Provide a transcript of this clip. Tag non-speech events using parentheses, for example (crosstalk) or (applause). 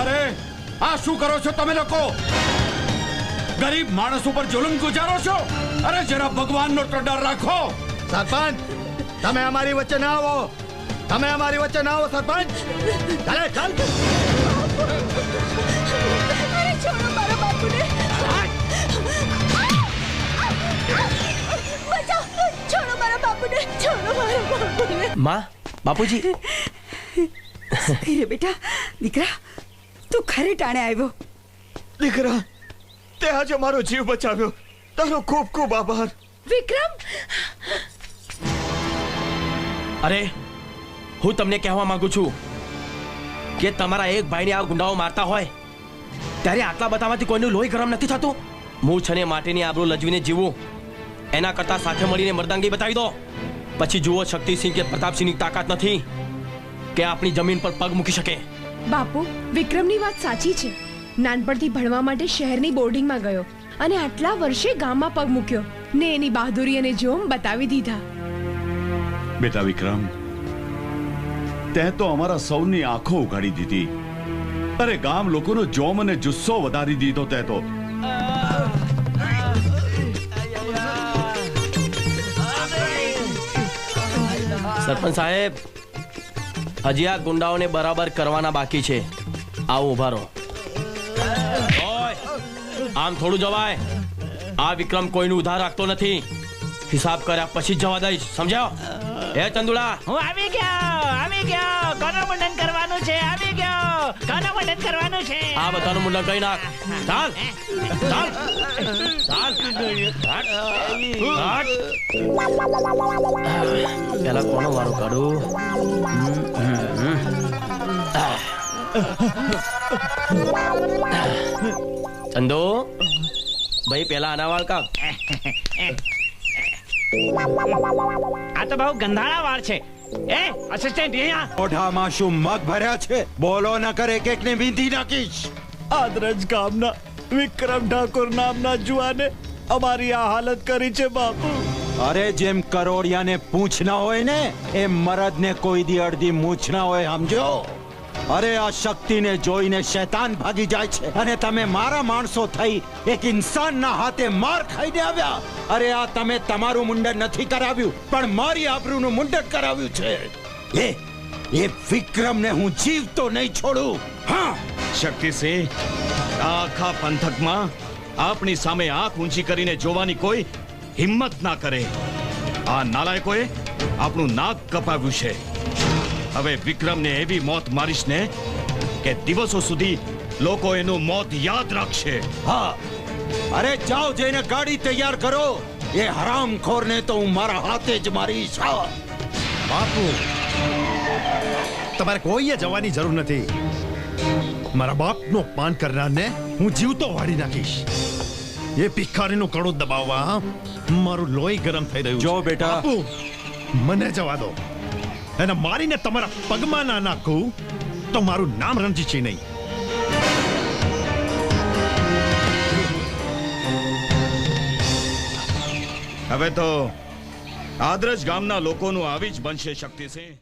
અરે આ શું કરો છો તમે લોકો? ગરીબ માણસ ઉપર જુલમ ગુજારો છો? અરે જરા ભગવાનનો તો ડર રાખો. સરપંચ તમે અમારી વચ્ચે ના આવો. તમે અમારી વચ્ચે ના આવો સરપંચ. ચાલે ચાલ. અરે છોડો મારા બાપુને. બચાવ. છોડો મારા બાપુને. છોડો મારા બાપુને. માં બાપુજી. (laughs) બેટા દીકરા તું ખરે ટાણે આવ્યો. દીકરા તે આજે મારો જીવ બચાવ્યો. તારો ખૂબ ખૂબ આભાર. વિક્રમ! અરે હું તમને કહેવા માંગુ છું કે તમારા એક ભાઈને આ ગુંડાઓ મારતા હોય ત્યારે આટલા બધામાંથી કોઈનું લોહી ગરમ નથી થતું? હું છને માટીની આબરૂ લજવીને જીવું. એના કરતા સાથે મળીને મર્દાંગી બતાવી દો. પછી જુઓ શક્તિસિંહ કે પ્રતાપસિંહની તાકાત નથી કે આપણી જમીન પર પગ મૂકી શકે. બાપુ વિક્રમની વાત સાચી છે. નાનપણથી ભણવા માટે શહેરની બોર્ડિંગમાં ગયો અને આટલા વર્ષે ગામમાં પગ મૂક્યો. ને એની બહાદુરી અને જોમ બતાવી દીધા. બેટા વિક્રમ તે તો અમારા સૌની આંખો ઉઘાડી દીધી. અરે ગામ લોકોનો જોમ અને જુસ્સો વધારી દીધો તે તો. સરપંચ સાહેબ હજી આ ગુંડાઓને બરાબર કરવાના બાકી છે. આવો ઊભા રહો. આમ થોડું જવાય. આ વિક્રમ કોઈનું ઉધાર રાખતો નથી. હિસાબ કર્યા પછી જવા દઈશ સમજાવ હે ચંદુડા હું આવી ગયો આવી ગયો. કરો મુંડન કરવાનું છે. આ બધાનું મુંડન કરી નાખ. ચાલ. ચાલ. ચાલ. પેલા કોનો વારો કાઢું. ચંદો? ભાઈ પેલા આના વાળ કાપ. આ તો બહુ ગંધાળા વાળ છે. એ અસિસ્ટન્ટ અહીંયા? ઓઢામાં શું મગ ભર્યા છે? બોલો ન કરે કેક ને વીંધી નાખીશ. આદરજ ગામના વિક્રમ ઠાકોર નામના જુવાને અમારી આ હાલત કરી છે બાપુ. અરે જેમ કરોડિયાને પૂછ ના હોય ને એમ મરદને કોઈ દી અડધી મૂછ ના હોય સમજો? અરે, આ શક્તિને જોઈને શૈતાન ભાગી જાય છે અને તમે મારા માણસો થઈ એક ઇન્સાનના હાથે માર ખાઈને આવ્યા. અરે, આ તમે તમારું મુંડન નથી કરાવ્યું, પણ મારી આબરૂનું મુંડન કરાવ્યું છે. એ એ વિક્રમને હું જીવતો નહીં છોડું. હા. શક્તિસિંહ આખા પંથકમાં આપણી સામે આંખ ઊંચી કરીને જોવાની કોઈ હિંમત ના કરે. આ નાલાયકોએ આપણું નાક કપાવ્યું છે. હવે વિક્રમને એવી મોત મારીશ ને કે દિવસો સુધી લોકો એનું મોત યાદ રાખશે. હા. અરે જાઓ જઈને ગાડી તૈયાર કરો. એ હરામખોરને તો હું મારા હાથે જ મારીશ. હા. બાપુ તમારે કોઈએ જવાની જરૂર નથી. મારા બાપનો પાન કરનારને હું જીવતો વાળી નાખીશ. એ ભિખારીનું કડું દબાવવા મારું લોહી ગરમ થઈ રહ્યું જો બેટા. મને જવા દો. એને મારીને તમારા પગમાં ના નાખું તો મારું નામ રણજીત છે નહીં. હવે તો આદરજ ગામના લોકોનું આવી જ બનશે શક્તિસિંહ.